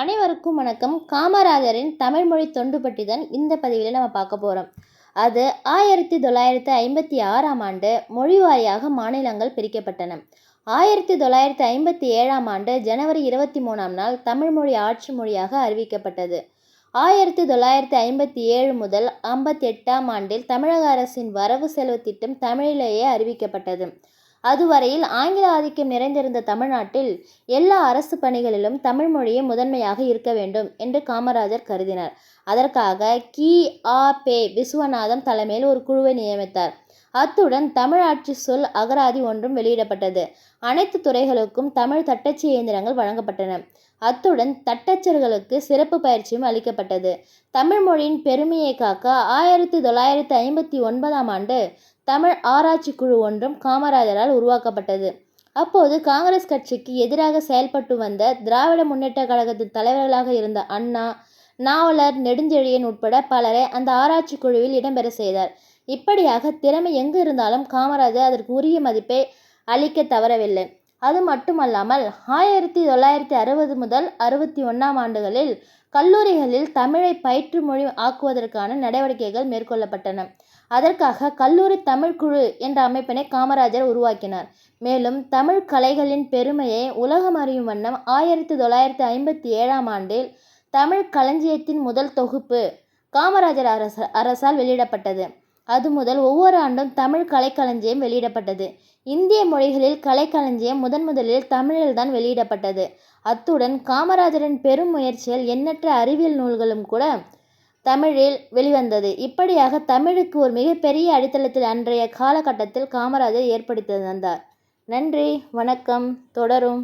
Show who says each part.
Speaker 1: அனைவருக்கும் வணக்கம். காமராஜரின் தமிழ்மொழி தொண்டு பற்றி தான் இந்த பதிவில் நம்ம பார்க்க போகிறோம் அது ஆயிரத்தி தொள்ளாயிரத்தி ஐம்பத்தி ஆறாம் ஆண்டு மொழி வாரியாக மாநிலங்கள் பிரிக்கப்பட்டன. ஆயிரத்தி தொள்ளாயிரத்தி ஐம்பத்தி ஏழாம் ஆண்டு ஜனவரி இருபத்தி மூணாம் நாள் தமிழ்மொழி ஆட்சி மொழியாக அறிவிக்கப்பட்டது. ஆயிரத்தி தொள்ளாயிரத்தி ஐம்பத்தி ஏழு முதல் ஐம்பத்தி எட்டாம் ஆண்டில் தமிழக அரசின் வரவு செலவு திட்டம் தமிழிலேயே அறிவிக்கப்பட்டது. அதுவரையில் ஆங்கில ஆதிக்கம் நிறைந்திருந்த தமிழ்நாட்டில் எல்லா அரசு பணிகளிலும் தமிழ் மொழியே முதன்மையாக இருக்க வேண்டும் என்று காமராஜர் கருதினார். அதற்காக கி. ஆ. பே. விஸ்வநாதம் தலைமையில் ஒரு குழுவை நியமித்தார். அத்துடன் தமிழாட்சி சொல் அகராதி ஒன்றும் வெளியிடப்பட்டது. அனைத்து துறைகளுக்கும் தமிழ் தட்டச்சு இயந்திரங்கள் வழங்கப்பட்டன. அத்துடன் தட்டச்சர்களுக்கு சிறப்பு பயிற்சியும் அளிக்கப்பட்டது. தமிழ் மொழியின் பெருமையை காக்க ஆயிரத்தி தொள்ளாயிரத்தி ஐம்பத்தி ஒன்பதாம் ஆண்டு தமிழ் ஆராய்ச்சி குழு ஒன்றும் காமராஜரால் உருவாக்கப்பட்டது. அப்போது காங்கிரஸ் கட்சிக்கு எதிராக செயல்பட்டு வந்த திராவிட முன்னேற்ற கழகத்தின் தலைவர்களாக இருந்த அண்ணா நாவலர் நெடுஞ்செழியன் உட்பட பலரை அந்த ஆராய்ச்சி குழுவில் இடம்பெற செய்தார். இப்படியாக திறமை எங்கு இருந்தாலும் காமராஜர் அதற்கு உரிய மதிப்பை அளிக்க தவறவில்லை. அது மட்டுமல்லாமல் ஆயிரத்தி தொள்ளாயிரத்தி அறுபது முதல் அறுபத்தி ஒன்றாம் ஆண்டுகளில் கல்லூரிகளில் தமிழை பயிற்று மொழி ஆக்குவதற்கான நடவடிக்கைகள் மேற்கொள்ளப்பட்டன. அதற்காக கல்லூரி தமிழ்குழு என்ற அமைப்பினை காமராஜர் உருவாக்கினார். மேலும் தமிழ் கலைகளின் பெருமையை உலகம் அறியும் வண்ணம் ஆயிரத்தி தொள்ளாயிரத்தி ஐம்பத்தி ஏழாம் ஆண்டில் தமிழ் களஞ்சியத்தின் முதல் தொகுப்பு காமராஜர் அரச அரசால் வெளியிடப்பட்டது. அது முதல் ஒவ்வொரு ஆண்டும் தமிழ் கலைக்களஞ்சியம் வெளியிடப்பட்டது. இந்திய மொழிகளில் கலைக்களஞ்சியம் முதன் முதலில் தமிழில்தான் வெளியிடப்பட்டது. அத்துடன் காமராஜரின் பெரும் முயற்சியில் எண்ணற்ற அறிவியல் நூல்களும் கூட தமிழில் வெளிவந்தது. இப்படியாக தமிழுக்கு ஒரு மிகப்பெரிய அடித்தளத்தில் அன்றைய காலகட்டத்தில் காமராஜர் ஏற்படுத்தி தந்தார். நன்றி வணக்கம் தொடரும்.